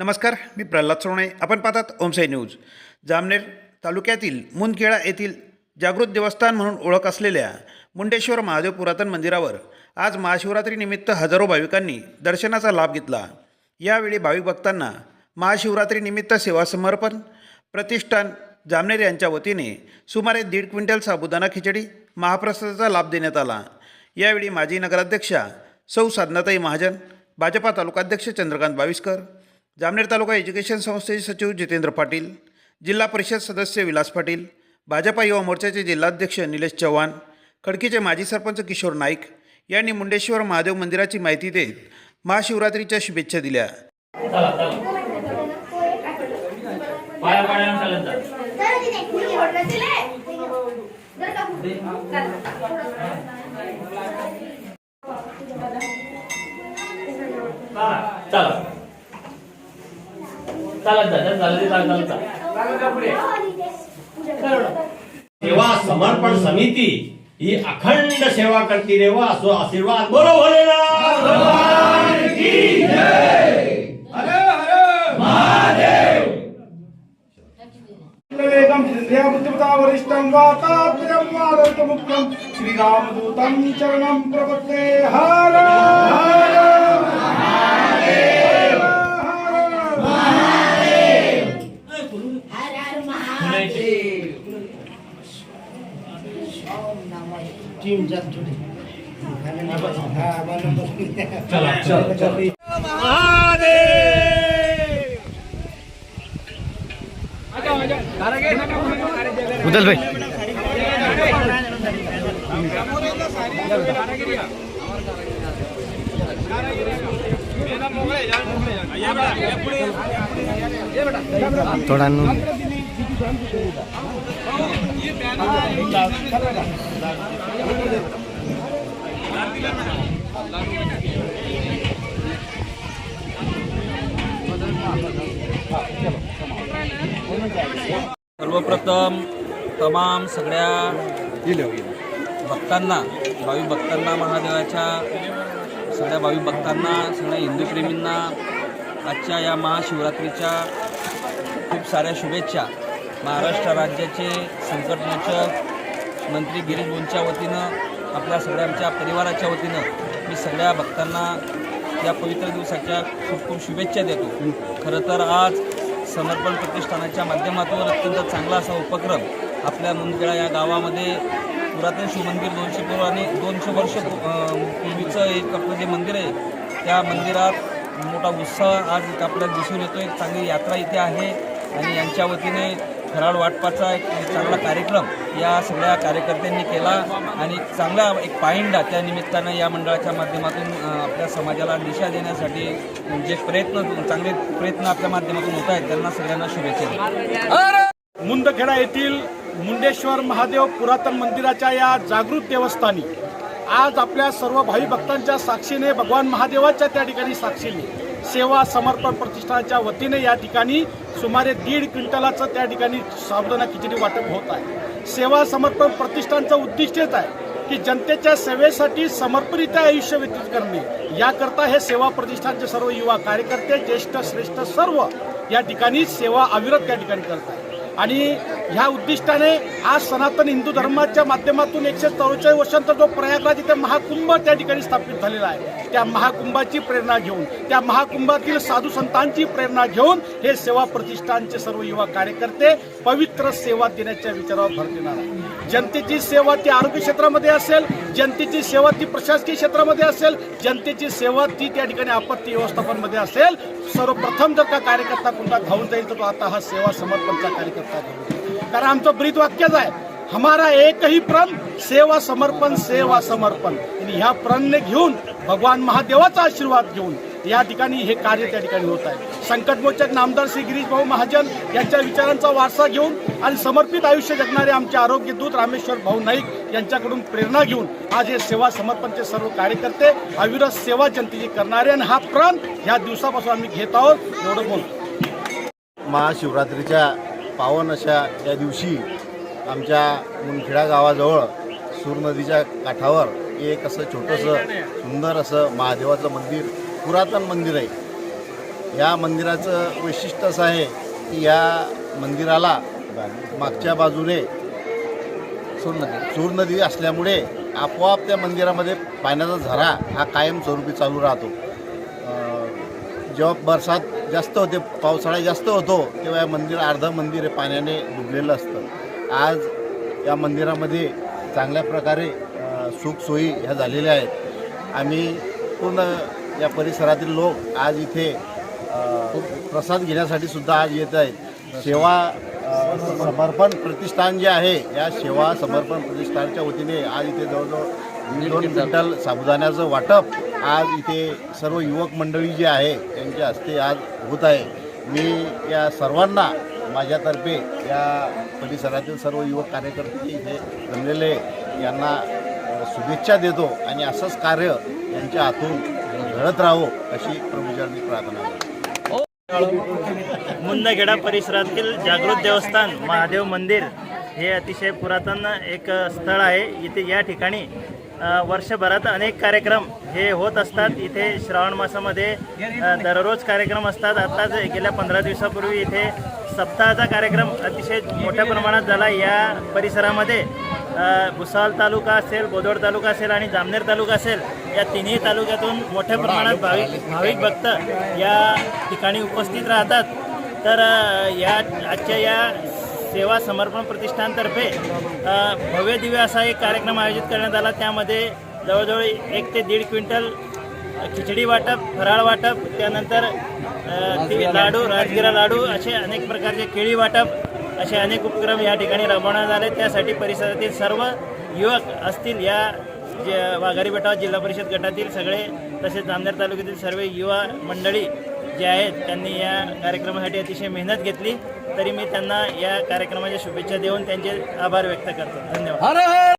नमस्कार मी प्रल्हाद सोणे आपण पाहतात ओमसाई न्यूज. जामनेर तालुक्यातील मुनखेडा येथील जागृत देवस्थान म्हणून ओळख असलेल्या मुंडेश्वर महादेव पुरातन मंदिरावर आज महाशिवरात्रीनिमित्त हजारो भाविकांनी दर्शनाचा लाभ घेतला. यावेळी भाविक भक्तांना महाशिवरात्रीनिमित्त सेवा समर्पण प्रतिष्ठान जामनेर यांच्या वतीने सुमारे दीड क्विंटल साबुदाणा खिचडी महाप्रसादाचा लाभ देण्यात आला. यावेळी माजी नगराध्यक्षा सौ साधनाताई महाजन भाजपा तालुकाध्यक्ष चंद्रकांत बाविस्कर जामनेर तालुका एज्युकेशन संस्थेचे सचिव जितेंद्र पाटील जिल्हा परिषद सदस्य विलास पाटील भाजपा युवा मोर्चाचे जिल्हाध्यक्ष निलेश चव्हाण खडकीचे माजी सरपंच किशोर नाईक यांनी मुंडेश्वर महादेव मंदिराची माहिती देत महाशिवरात्रीच्या शुभेच्छा दिल्या चला चला पाया पाड्यानं चालत जा तर तिने कुणी ओढलं तिला जर का चला चालत जा जर झालं ते चालत चालत सेवा समर्पण समिती ही अखंड सेवा करती रेवा असो आशीर्वाद. बोलो भोलेनाथ वेगं हृदयबुद्धिमता वरिष्ठं श्रीरामदूतं चरणं प्रपद्ये. हर हर. টিম যাত্রী চলো চলো চলো বুদল ভাই થોડા सर्वप्रथम तमाम सगळ्या भक्तांना भावी भक्तांना महादेवाच्या सगळ्या भावी भक्तांना सगळ्या हिंदूप्रेमींना आजच्या या महाशिवरात्रीच्या खूप साऱ्या शुभेच्छा. महाराष्ट्र राज्याचे संकटमोचक मंत्री गिरीश बोंच्या वतीनं आपल्या सगळ्यांच्या परिवाराच्या वतीनं मी सगळ्या भक्तांना या पवित्र दिवसाच्या खूप खूप शुभेच्छा देतो. खरं तर आज समर्पण प्रतिष्ठानाच्या माध्यमातून अत्यंत चांगला असा उपक्रम आपल्या मुंदखेडा या गावामध्ये पुरातन शिवमंदिर दोनशे पूर्व आणि दोनशे वर्ष पूर्वीचं एक आपलं जे मंदिर आहे त्या मंदिरात मोठा उत्साह आज आपल्याला दिसून येतो एक चांगली यात्रा इथे आहे आणि यांच्या वतीने फराळ वाटपाचा एक चांगला कार्यक्रम या सगळ्या कार्यकर्त्यांनी केला आणि चांगला एक पायंडा त्या निमित्तानं या मंडळाच्या माध्यमातून आपल्या समाजाला दिशा देण्यासाठी जे प्रयत्न चांगले प्रयत्न आपल्या माध्यमातून होत आहेत त्यांना सगळ्यांना शुभेच्छा मुंदखेडा येथील मुंडेश्वर महादेव पुरातन मंदिराच्या या जागृत देवस्थानी आज आपल्या सर्व भावी भक्तांच्या साक्षीने भगवान महादेवाच्या त्या ठिकाणी साक्षीने सेवा समर्पण प्रतिष्ठानाच्या वतीने या ठिकाणी सुमारे दीड क्विंटलाचं त्या ठिकाणी साबुदाणा खिचडी वाटप होत आहे. सेवा समर्पण प्रतिष्ठानचं उद्दिष्टच आहे की जनतेच्या सेवेसाठी समर्पणरित्या आयुष्य व्यतीत करणे. याकरता हे सेवा प्रतिष्ठानचे सर्व युवा कार्यकर्ते ज्येष्ठ श्रेष्ठ सर्व या ठिकाणी सेवा अविरत त्या ठिकाणी करत आहे आणि ह्या उद्दिष्टाने आज सनातन हिंदू धर्माच्या माध्यमातून एकशे चौवेचाळीस वर्षांचा जो प्रयागराज इथे महाकुंभ त्या ठिकाणी स्थापित झालेला आहे. त्या महाकुंभाची प्रेरणा घेऊन त्या महाकुंभातील साधू संतांची प्रेरणा घेऊन हे सेवा प्रतिष्ठानचे सर्व युवा कार्यकर्ते पवित्र सेवा देण्याच्या विचारावर भर देणार आहे जनतेची सेवा ती आरोग्य क्षेत्रामध्ये असेल जनतेची सेवा ती प्रशासकीय क्षेत्रामध्ये असेल जनतेची सेवा ती त्या ठिकाणी आपत्ती व्यवस्थापनमध्ये असेल. सर्वप्रथम जर का कार्यकर्ता कोणता धावून जाईल तर तो आता हा सेवा समर्पणचा कार्यकर्ता घेऊन कारण आमचं ब्रीद वाक्यच आहे. हमारा एकही प्रण सेवा समर्पण सेवा समर्पण. आणि ह्या प्रणने घेऊन भगवान महादेवाचा आशीर्वाद घेऊन या ठिकाणी हे कार्य त्या ठिकाणी होत आहे. संकटमोचक नामदार श्री गिरीश भाऊ महाजन यांच्या विचारांचा वारसा घेऊन आणि समर्पित आयुष्य जगणारे आमचे आरोग्य दूत रामेश्वर भाऊ नाईक यांच्याकडून प्रेरणा घेऊन आज हे सेवा समर्पणचे सर्व कार्यकर्ते अविरत सेवा जनतेची करणारे आणि हा प्रण ह्या दिवसापासून आम्ही घेत आहोत. एवढं बोलतो. महाशिवरात्रीच्या पावन अशा या दिवशी आमच्या मुनखेडा गावाजवळ सूर नदीच्या काठावर एक असं छोटंसं सुंदर असं महादेवाचं मंदिर पुरातन मंदिर आहे. या मंदिराचं वैशिष्ट्य असं आहे की या मंदिराला मागच्या बाजूने सोड नदी. सूर नदी असल्यामुळे आपोआप त्या मंदिरामध्ये पाण्याचा झरा हा कायमस्वरूपी चालू राहतो. जेव्हा बरसात जास्त होते पावसाळा जास्त होतो तेव्हा या मंदिर अर्धं मंदिर हे पाण्याने डुबलेलं असतं. आज या मंदिरामध्ये चांगल्या प्रकारे सुखसोयी ह्या झालेल्या आहेत. आम्ही पूर्ण या परिसरातील लोक आज इथे प्रसाद घेण्यासाठी सुद्धा आज येत आहेत. सेवा समर्पण प्रतिष्ठान जे आहे या सेवा समर्पण प्रतिष्ठानच्या वतीने आज इथे जवळजवळ दोन क्विंटल साबुदाण्याचं वाटप आज इथे सर्व युवक मंडळी जी आहे त्यांच्या हस्ते आज होत आहे. मी या सर्वांना माझ्यातर्फे या परिसरातील सर्व युवक कार्यकर्ते इथे जमलेले यांना शुभेच्छा देतो आणि असंच कार्य यांच्या हातून घडत राहो अशी प्रभूचरणी प्रार्थना करतो. मुंदखेडा परिसरातील जागृत देवस्थान महादेव मंदिर हे अतिशय पुरातन एक स्थळ आहे. इथे या ठिकाणी वर्षभरात अनेक कार्यक्रम हे होत असतात. इथे श्रावण मासामध्ये दररोज कार्यक्रम असतात. आत्ताच गेल्या पंधरा दिवसापूर्वी इथे सप्ताहाचा कार्यक्रम अतिशय मोठ्या प्रमाणात झाला. या परिसरामध्ये अ, भुसावळ तालुका असेल बोदोड तालुका असेल आणि जामनेर तालुका असेल या तिन्ही तालुक्यातून मोठ्या प्रमाणात भाविक भाविक भक्त या ठिकाणी उपस्थित राहतात. तर या आजच्या या सेवा समर्पण प्रतिष्ठानतर्फे भव्य दिव्य असा एक कार्यक्रम आयोजित करण्यात आला. त्यामध्ये जवळजवळ एक ते दीड क्विंटल खिचडी वाटप फराळ वाटप त्यानंतर लाडू राजगिरा लाडू असे अनेक प्रकारचे केळी वाटप असे अनेक उपक्रम या ठिकाणी राबवण्यात आले. त्यासाठी परिसरातील सर्व युवक असतील या जे वाघारी बेटाव जिल्हा परिषद गटातील सगळे तसेच जामनेर तालुक्यातील सर्व युवा मंडळी जे आहेत त्यांनी या कार्यक्रमासाठी अतिशय मेहनत घेतली. तरी मी त्यांना या कार्यक्रमाच्या शुभेच्छा देऊन त्यांचे आभार व्यक्त करतो. धन्यवाद.